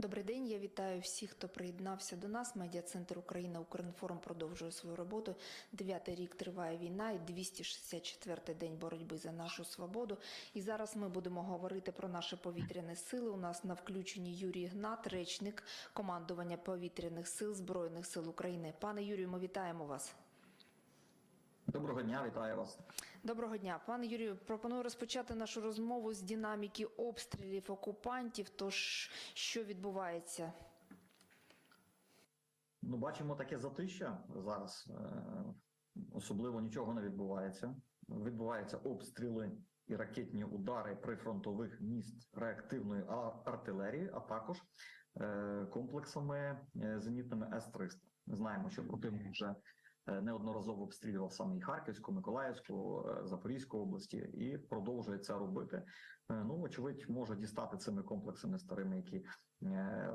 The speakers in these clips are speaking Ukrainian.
Добрий день. Я вітаю всіх, хто приєднався до нас. Медіа центр Україна Укрінформ продовжує свою роботу. Дев'ятий рік триває війна і 264-й день боротьби за нашу свободу. І зараз ми будемо говорити про наші повітряні сили. У нас на включенні Юрій Гнат, речник командування повітряних сил Збройних сил України. Пане Юрію, ми вітаємо вас. Доброго дня, вітаю вас. Доброго дня, пане Юрію. Пропоную розпочати нашу розмову з динаміки обстрілів окупантів. Тож що відбувається? Ну, бачимо таке затища зараз. Е, Особливо нічого не відбувається. Відбуваються обстріли і ракетні удари прифронтових міст реактивної артилерії, а також е, комплексами е, зенітними С-300. Ми знаємо, що противник вже неодноразово обстрілював саме і Харківську, Миколаївську, е, Запорізьку області і продовжує це робити. Е, Ну, очевидь, може дістати цими комплексами старими, які е,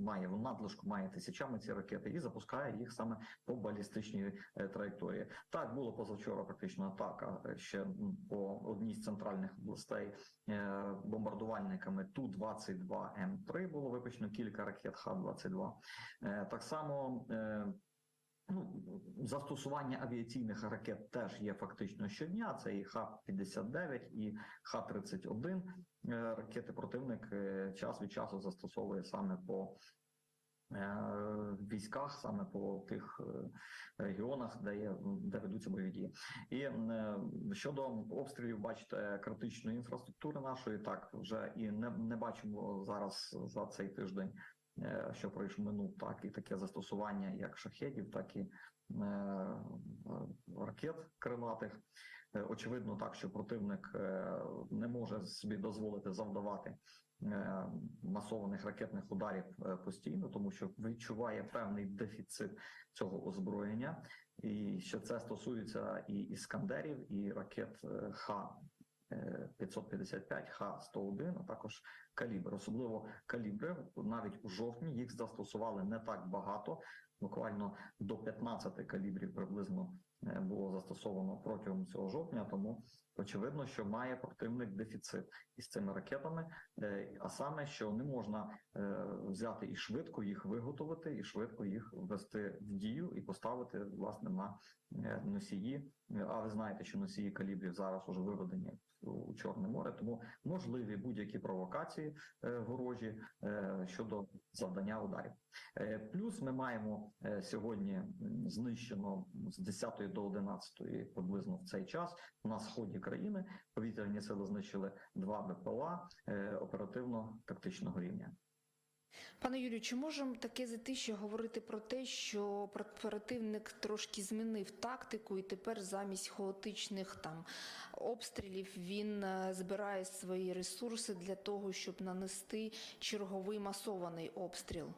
має в надлишку, має тисячами ці ракети, і запускає їх саме по балістичній е, траєкторії. Так було позавчора практично атака е, ще по одній з центральних областей е, бомбардувальниками Ту-22М3 було випущено кілька ракет Х-22. Е, Так само. Ну, застосування авіаційних ракет теж є фактично щодня. Це і Х-59, і Х-31. Е, Ракети противник е, час від часу застосовує саме по е, військах, саме по тих регіонах, де є де ведуться бойові дії. І щодо обстрілів, бачите, критичної інфраструктури нашої, так вже і не, не бачимо зараз за цей тиждень що пройшов минув, так і таке застосування як шахедів, так і е, е, ракет крилатих. Е, Очевидно, так що противник е, не може собі дозволити завдавати е, масованих ракетних ударів е, постійно, тому що відчуває певний дефіцит цього озброєння, і що це стосується і іскандерів, і ракет е, Х. е, 555, Х-101, а також калібр. Особливо калібри, навіть у жовтні їх застосували не так багато, буквально до 15 калібрів приблизно було застосовано протягом цього жовтня. Тому очевидно, що має противник дефіцит із цими ракетами, е, а саме, що не можна е, взяти і швидко їх виготовити, і швидко їх ввести в дію і поставити власне на е, носії. А ви знаєте, що носії калібрів зараз уже виведені у Чорне море, тому можливі будь-які провокації е, ворожі е, щодо завдання ударів. Е, Плюс ми маємо е, сьогодні знищено з 10 до 11 приблизно в цей час на сході країни повітряні сили знищили два БПЛА е, оперативно-тактичного рівня. Пане Юрію, чи можемо таке затище говорити про те, що противник трошки змінив тактику, і тепер замість хаотичних там обстрілів він е, збирає свої ресурси для того, щоб нанести черговий масований обстріл?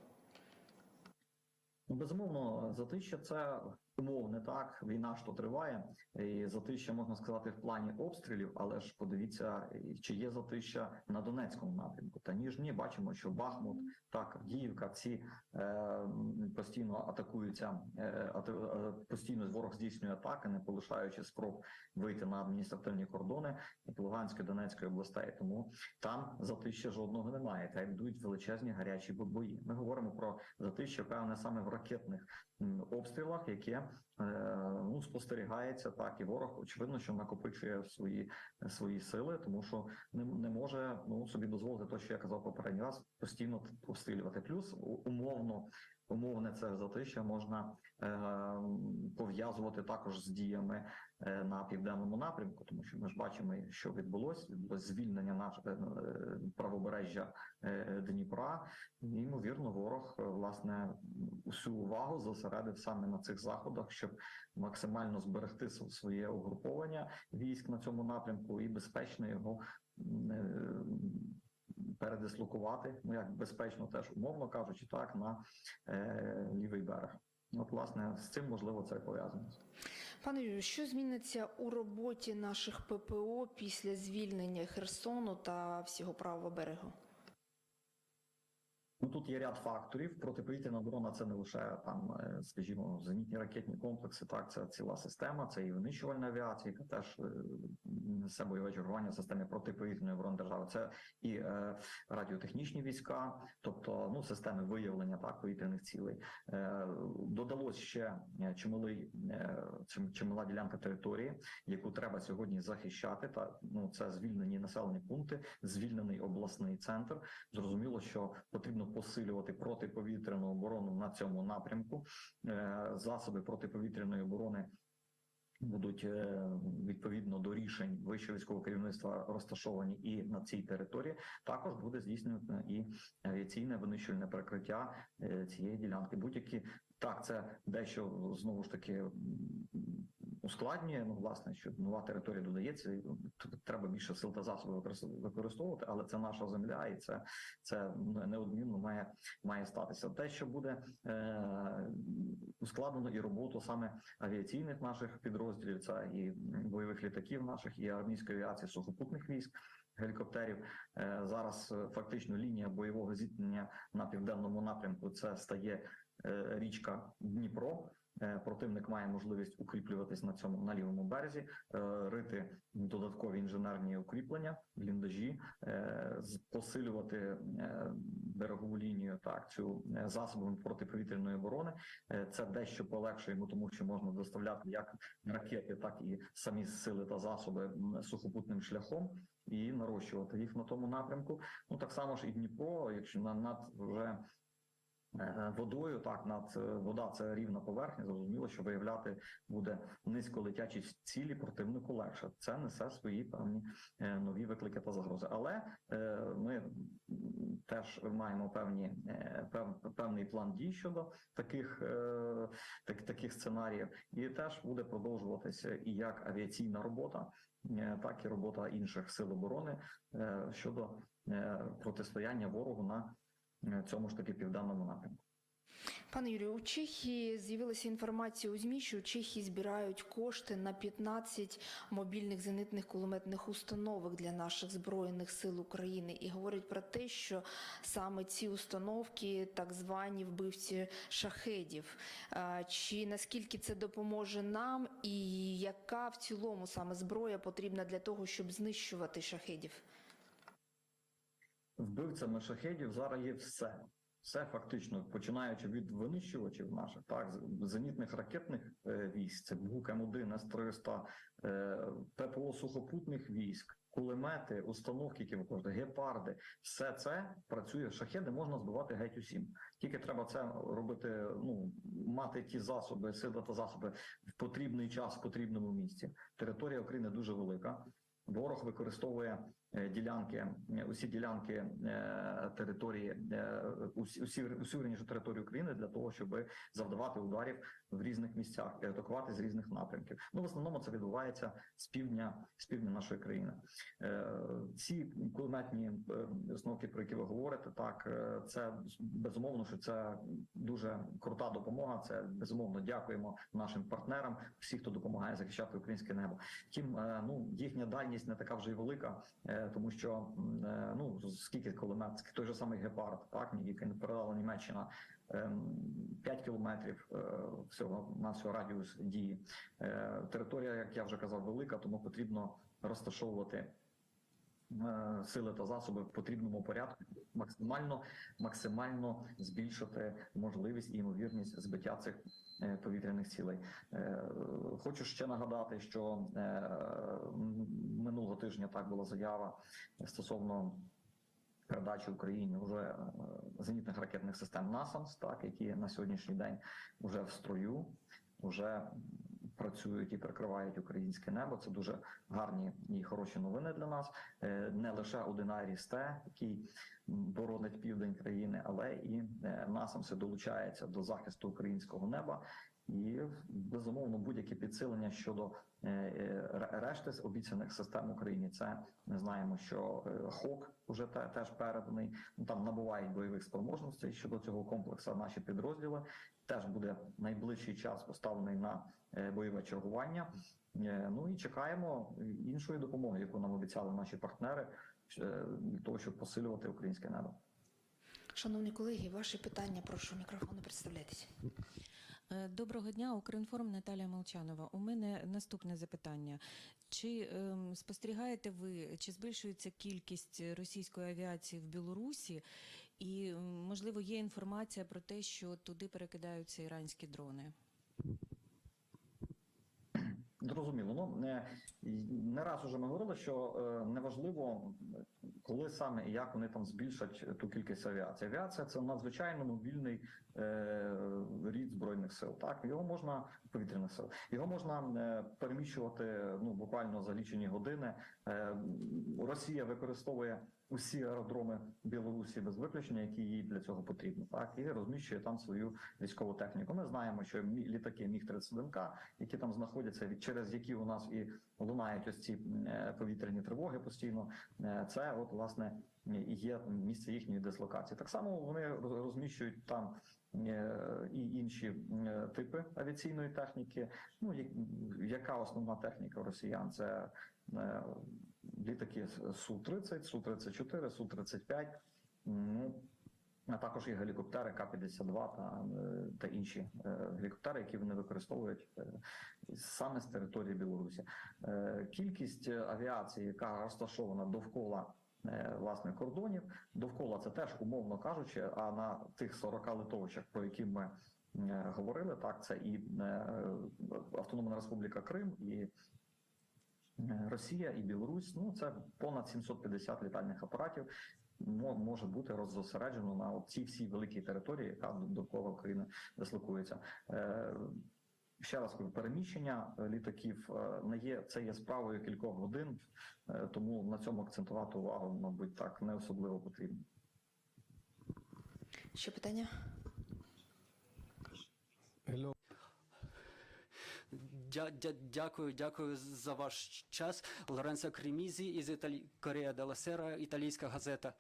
Ну, безумовно, затища це умовне так. Війна то триває, і затища можна сказати в плані обстрілів, але ж подивіться, чи є затища на Донецькому напрямку. Та ні ж ні, бачимо, що Бахмут, так, Авдіївка, ці е, постійно атакуються, е, е, постійно ворог здійснює атаки, не полишаючи спроб вийти на адміністративні кордони як Луганської, Донецької областей. Тому там затища жодного немає. Та йдуть величезні гарячі бої. Ми говоримо про затища, певне саме в ракетних обстрілах, яке ну спостерігається так, і ворог очевидно, що накопичує свої свої сили, тому що не, не може ну собі дозволити те, що я казав попередній раз, постійно обстрілювати. Плюс умовно. Умовне це затища можна е, пов'язувати також з діями е, на південному напрямку, тому що ми ж бачимо, що відбулося відбулось звільнення наш е, правобережжя е, Дніпра. І, ймовірно, ворог е, власне усю увагу зосередив саме на цих заходах, щоб максимально зберегти своє угруповання військ на цьому напрямку і безпечно його. е, Передислокувати, ну як безпечно, теж умовно кажучи, так на е, лівий берег. От, власне, з цим можливо це пов'язано. Пане Юрію, що зміниться у роботі наших ППО після звільнення Херсону та всього правого берегу? Ну тут є ряд факторів. Протиповітряна оборона це не лише там, е, скажімо, зенітні ракетні комплекси. Так, це ціла система, це і винищувальна авіація, яка теж е, несе бойове чергування в системі протиповітряної оборони держави. Це і е, радіотехнічні війська, тобто ну системи виявлення так повітряних цілей. Е, додалось ще е, чималий е, чимала ділянка території, яку треба сьогодні захищати. Та ну це звільнені населені пункти, звільнений обласний центр. Зрозуміло, що потрібно посилювати протиповітряну оборону на цьому напрямку. Е, Засоби протиповітряної оборони будуть е, відповідно до рішень вищого військового керівництва розташовані і на цій території. Також буде здійснено і авіаційне винищувальне перекриття е, цієї ділянки. Будь-які так, це дещо знову ж таки ускладнює. Ну, власне, що нова територія додається, і треба більше сил та засобів використ- використовувати, але це наша земля, і це, це ну, неодмінно має, має статися. Те, що буде е, ускладнено і роботу саме авіаційних наших підрозділів, це і бойових літаків наших, і армійської авіації сухопутних військ. Гелікоптерів Е, зараз е, фактично лінія бойового зіткнення на південному напрямку це стає е, річка Дніпро. Е, Противник має можливість укріплюватись на цьому на лівому березі, е, рити додаткові інженерні укріплення, бліндажі, е, посилювати берегову лінію так цю засобами протиповітряної оборони. Це дещо полегшує йому, тому що можна доставляти як ракети, так і самі сили та засоби сухопутним шляхом і нарощувати їх на тому напрямку. Ну так само ж і Дніпро, якщо на над вже водою, так над е, вода це рівна поверхня. Зрозуміло, що виявляти буде низьколетячі цілі противнику легше. Це несе свої певні е, нові виклики та загрози. Але е, ми теж маємо певні е, пев, певний план дій щодо таких, е, так, таких сценаріїв, і теж буде продовжуватися і як авіаційна робота, е, так і робота інших сил оборони е, щодо е, протистояння ворогу на е, цьому ж таки південному напрямку. Пане Юрію, у Чехії з'явилася інформація у ЗМІ, що у Чехії збирають кошти на 15 мобільних зенитних кулеметних установок для наших збройних сил України і говорять про те, що саме ці установки так звані вбивці шахедів. Чи наскільки це допоможе нам, і яка в цілому саме зброя потрібна для того, щоб знищувати шахедів? Вбивцями шахедів зараз є все. Все фактично, починаючи від винищувачів наших, так, зенітних ракетних е, військ, це БУК М1, С-300, е, ППО сухопутних військ, кулемети, установки, які використовують, гепарди, все це працює. Шахеди можна збивати геть усім. Тільки треба це робити, ну, мати ті засоби, сили та засоби в потрібний час, в потрібному місці. Територія України дуже велика. Ворог використовує ділянки, е, усі ділянки е, території, е, усі, усі, верніше територію України для того, щоб завдавати ударів в різних місцях і атакувати з різних напрямків. Ну в основному це відбувається з півдня, з півдня нашої країни. Е, Ці кулеметні е, установки, про які ви говорите, так е, це безумовно, що це дуже крута допомога. Це безумовно дякуємо нашим партнерам, всі, хто допомагає захищати українське небо. Е, ну їхня дальність не така вже й велика, е, тому що е, ну скільки кулемет, той же самий гепард, так який передала Німеччина. 5 кілометрів е, всього на всього радіус дії. Е, Територія, як я вже казав, велика, тому потрібно розташовувати сили та засоби в потрібному порядку, максимально максимально збільшити можливість і ймовірність збиття цих е, повітряних цілей. Е, Хочу ще нагадати, що е, минулого тижня так була заява стосовно передачі Україні вже е, зенітних ракетних систем НАСАМС, так які на сьогоднішній день вже в строю, вже працюють і прикривають українське небо. Це дуже гарні і хороші новини для нас. Е, Не лише один Т, який боронить південь країни, але і е, НАСАМСи долучається до захисту українського неба. І безумовно будь-які підсилення щодо е, ре- решти з обіцяних систем Україні. Це ми знаємо, що ХОК вже те- теж переданий. Ну там набувають бойових спроможностей щодо цього комплексу. Наші підрозділи теж буде найближчий час поставлений на бойове чергування. Е, Ну і чекаємо іншої допомоги, яку нам обіцяли наші партнери е, для того, щоб посилювати українське небо. Шановні колеги, ваші питання, прошу мікрофону представляйтесь. Е, Доброго дня, Укрінформ Наталія Молчанова. У мене наступне запитання. Чи ем, спостерігаєте ви, чи збільшується кількість російської авіації в Білорусі? І, можливо, є інформація про те, що туди перекидаються іранські дрони? Зрозуміло. Ну не, не раз уже ми говорили, що е, неважливо, коли саме і як вони там збільшать ту кількість авіації. Авіація це надзвичайно мобільний е, рід збройних сил. Так його можна повітряних сил. Його можна е, переміщувати ну буквально за лічені години. Е, Росія використовує усі аеродроми Білорусі без виключення, які їй для цього потрібні, так і розміщує там свою військову техніку. Ми знаємо, що літаки міг 31 к які там знаходяться, через які у нас і лунають ось ці е, повітряні тривоги постійно. е, Це от власне і є місце їхньої дислокації. Так само вони розміщують там. е, І інші типи авіаційної техніки. Ну яка основна техніка росіян? Це літаки Су-30, Су-34, Су-35. Ну а також і гелікоптери К-52 та, е, та інші е, гелікоптери, які вони використовують е, саме з території Білорусі. Кількість авіації, яка розташована довкола власне кордонів, довкола це теж умовно кажучи. А на тих 40 литовищах, про які ми говорили, так це і Автономна Республіка Крим, і Росія, і Білорусь. Ну це понад 750 літальних апаратів може бути роззосереджено на цій всій великій території, яка довкола України дислокується. Е, Ще раз кажу, переміщення е, літаків е, не є це є справою кількох годин, тому на цьому акцентувати увагу, мабуть, так не особливо потрібно. Ще питання? Дя, дя, дякую, дякую за ваш час. Лоренцо Кремізі із Італі... Корея Дела Сера, італійська газета.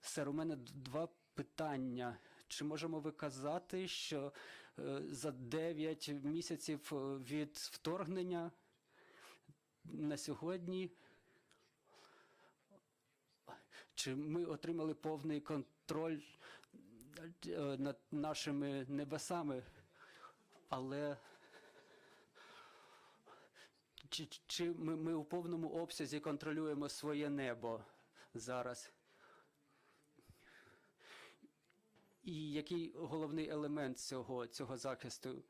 Сер, у мене два питання. Чи можемо ви казати, що е, за 9 місяців е, від вторгнення на сьогодні чи ми отримали повний контроль е, над нашими небесами, але чи, чи ми, ми у повному обсязі контролюємо своє небо зараз? І який головний елемент цього, цього захисту?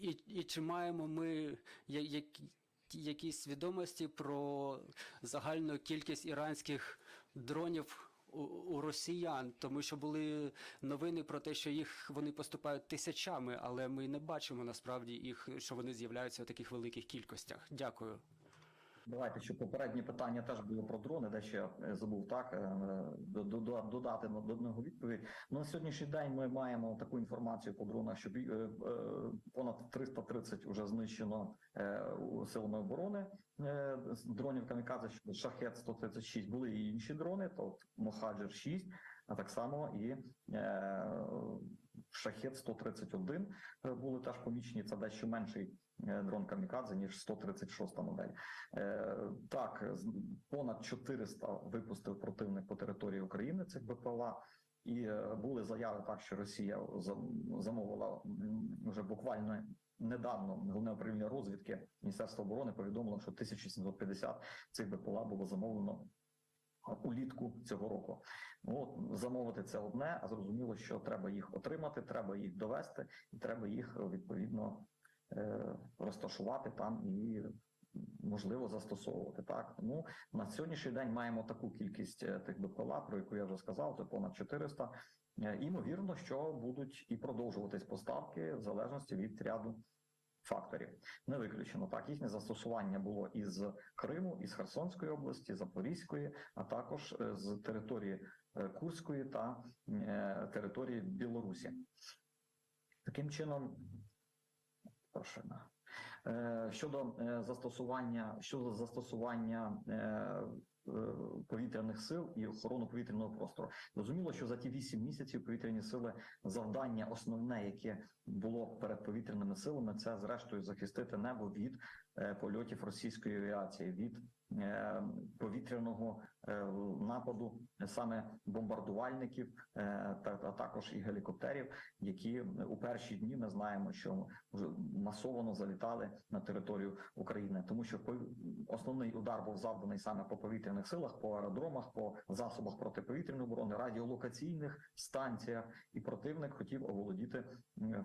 І, і чи маємо ми які, якісь відомості про загальну кількість іранських дронів у, росіян? Тому що були новини про те, що їх вони поступають тисячами, але ми не бачимо насправді їх, що вони з'являються у таких великих кількостях. Дякую. Давайте, що попереднє питання теж було про дрони, де ще я забув так е, до- до- додати на до одного відповідь. Ну, на сьогоднішній день ми маємо таку інформацію по дронах, що е, е, понад 330 вже знищено е, силами оборони е, дронів камікадзе, шахет 136 були і інші дрони, то Мохаджер 6, а так само і е, шахет 131 е, були теж помічені. Це дещо менший е, дрон камікадзе ніж 136 модель. Так, понад 400 випустив противник по території України цих БПЛА. І були заяви так, що Росія замовила вже буквально недавно головне управління розвідки Міністерства оборони повідомило, що 1750 цих БПЛА було замовлено улітку цього року. Ну, от замовити це одне, а зрозуміло, що треба їх отримати, треба їх довести, і треба їх е, відповідно е, розташувати там і можливо застосовувати. Так тому на сьогоднішній день маємо таку кількість е, тих БПЛА, про яку я вже сказав, це понад 400. Е, Імовірно, що будуть і продовжуватись поставки в залежності від ряду факторів. Не виключено так. Їхнє застосування було із Криму, із Херсонської області, Запорізької, а також е, з території е, Курської та е, території Білорусі. Таким чином, прошу. Щодо застосування щодо застосування повітряних сил і охорону повітряного простору, зрозуміло, що за ті вісім місяців повітряні сили завдання основне, яке було перед повітряними силами, це зрештою захистити небо від е, польотів російської авіації від е, повітряного е, нападу е, саме бомбардувальників е, а також і гелікоптерів, які у перші дні ми знаємо, що масово залітали на територію України, тому що основний удар був завданий саме по повітряних силах, по аеродромах, по засобах протиповітряної оборони, радіолокаційних станціях, і противник хотів оволодіти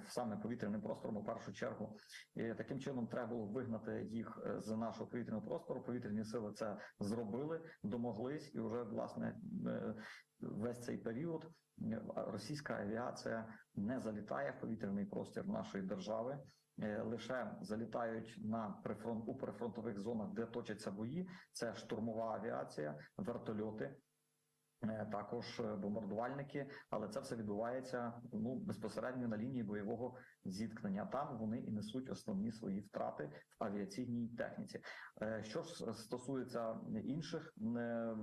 саме повітряним простором у першу чергу. І таким чином треба було вигнати їх е, з нашого повітряного простору. Повітряні сили це зробили, домоглись, і вже власне е, весь цей період е, російська авіація не залітає в повітряний простір нашої держави. Лише залітають на прифронт у прифронтових зонах, де точаться бої. Це штурмова авіація, вертольоти, також е, бомбардувальники. Але це все відбувається ну безпосередньо на лінії бойового зіткнення. Там вони і несуть основні свої втрати в авіаційній техніці. Е, Що ж стосується інших е,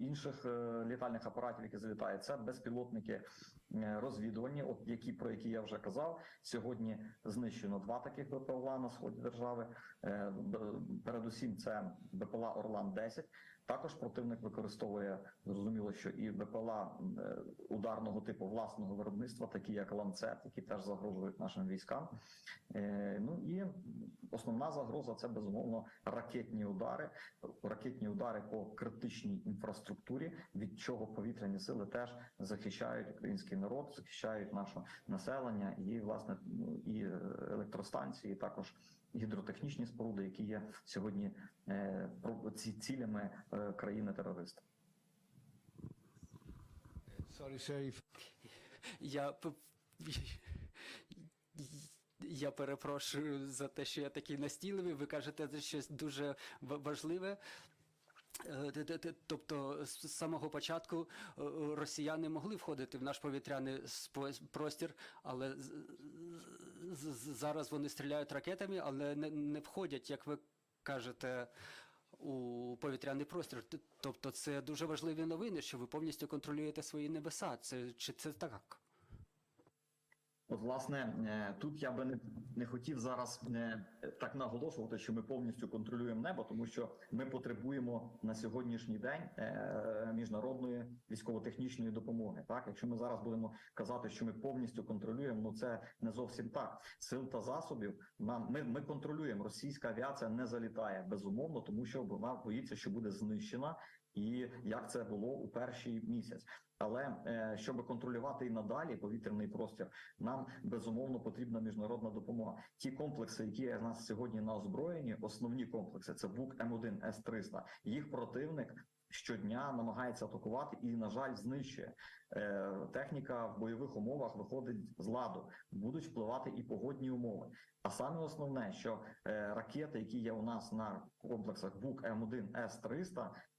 інших е, літальних апаратів, які залітають, це безпілотники е, розвідувальні, от які про які я вже казав. Сьогодні знищено два таких БПЛА на сході держави. Е, Передусім, це БПЛА Орлан 10 Також противник використовує зрозуміло, що і БПЛА е, ударного типу власного виробництва, такі як ланцет, які теж загрожують нашим військам. Е, Ну і основна загроза це безумовно ракетні удари, ракетні удари по критичній інфраструктурі, від чого повітряні сили теж захищають український народ, захищають наше населення і власне ну, і е, електростанції, також гідротехнічні споруди, які є сьогодні е, про- ці цілями е, країни-терориста. Sorry, Sharif. Я я перепрошую за те, що я такий настійливий. Ви кажете це щось дуже важливе. Е, Тобто з самого початку е, росіяни могли входити в наш повітряний простір, але зараз вони стріляють ракетами, але не входять, як ви кажете, у повітряний простір. Тобто це дуже важливі новини, що ви повністю контролюєте свої небеса. Це чи це так? От, власне, е, тут я би не, не хотів зараз е, так наголошувати, що ми повністю контролюємо небо, тому що ми потребуємо на сьогоднішній день е, міжнародної військово-технічної допомоги. Так, якщо ми зараз будемо казати, що ми повністю контролюємо, ну це не зовсім так. Сил та засобів нам ми, ми контролюємо. Російська авіація не залітає безумовно, тому що вона боїться, що буде знищена, і як це було у перший місяць. Але е, щоб контролювати і надалі повітряний простір, нам безумовно потрібна міжнародна допомога. Ті комплекси, які в нас сьогодні на озброєнні, основні комплекси це БУК М1 С-300. Їх противник щодня намагається атакувати і, на жаль, знищує. Е, техніка в бойових умовах виходить з ладу, будуть впливати і погодні умови. А саме основне, що е, ракети, які є у нас на комплексах БУК М1 С-300, е, всі-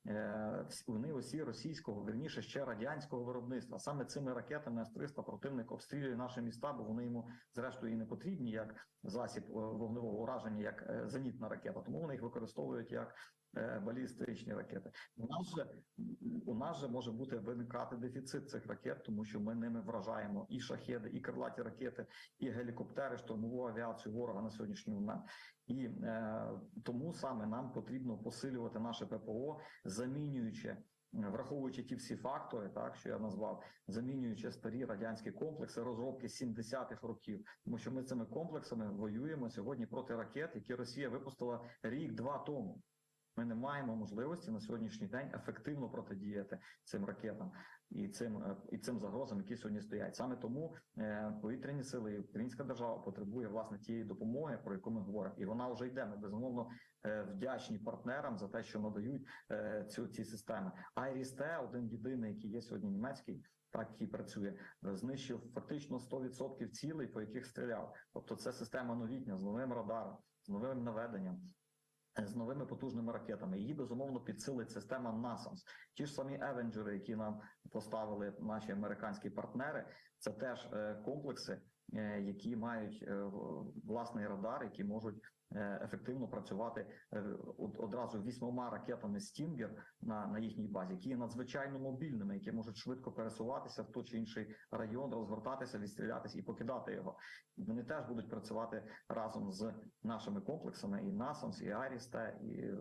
вони усі російського, верніше ще радянського виробництва. Саме цими ракетами С-300 противник обстрілює наші міста, бо вони йому зрештою і не потрібні як засіб е, вогневого ураження, як е, зенітна ракета. Тому вони їх використовують як е, балістичні ракети. У нас же у нас же може бути виникати дефіцит цих ракет, тому що ми ними вражаємо і шахеди, і крилаті ракети, і гелікоптери, штурмову авіацію ворога на сьогоднішній момент. І е, тому саме нам потрібно посилювати наше ППО, замінюючи. е, Враховуючи ті всі фактори, так що я назвав, замінюючи старі радянські комплекси розробки 70-х років, тому що ми цими комплексами воюємо сьогодні проти ракет, які Росія випустила рік-два тому. Ми не маємо можливості на сьогоднішній день ефективно протидіяти цим ракетам і цим е, і цим загрозам, які сьогодні стоять. Саме тому е, повітряні сили і українська держава потребує власне тієї допомоги, про яку ми говоримо, і вона вже йде. Ми безумовно е, вдячні партнерам за те, що надають цю ці системи. Айрісте, один єдиний, який є сьогодні німецький. Так, який працює, знищив фактично 100% цілей, по яких стріляв. Тобто, це система новітня з новим радаром, з новим наведенням, з новими потужними ракетами. Її безумовно підсилить система NASAMS. Ті ж самі Евенджери, які нам поставили наші американські партнери, це теж е, комплекси, е, які мають е, власний радар, які можуть ефективно працювати е, одразу вісьмома ракетами Стінгер на, на їхній базі, які є надзвичайно мобільними, які можуть швидко пересуватися в той чи інший район, розгортатися, відстрілятися і покидати його. Вони теж будуть працювати разом з нашими комплексами і НАСАМС, і Аріста, і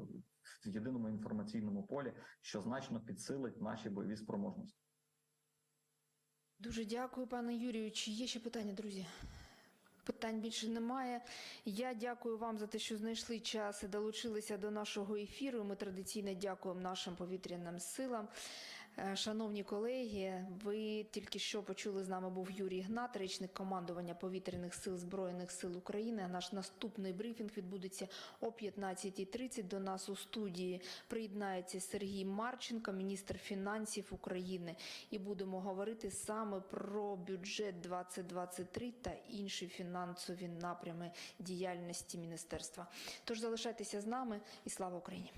в єдиному інформаційному полі, що значно підсилить наші бойові спроможності. Дуже дякую, пане Юрію. Чи є ще питання, друзі? Питань більше немає. Я дякую вам за те, що знайшли час і долучилися до нашого ефіру. Ми традиційно дякуємо нашим повітряним силам. Е, Шановні колеги, ви тільки що почули з нами був Юрій Гнат, речник командування повітряних сил Збройних сил України. Наш наступний брифінг відбудеться о 15.30. До нас у студії приєднається Сергій Марченко, міністр фінансів України. І будемо говорити саме про бюджет 2023 та інші фінансові напрями діяльності міністерства. Тож залишайтеся з нами і слава Україні!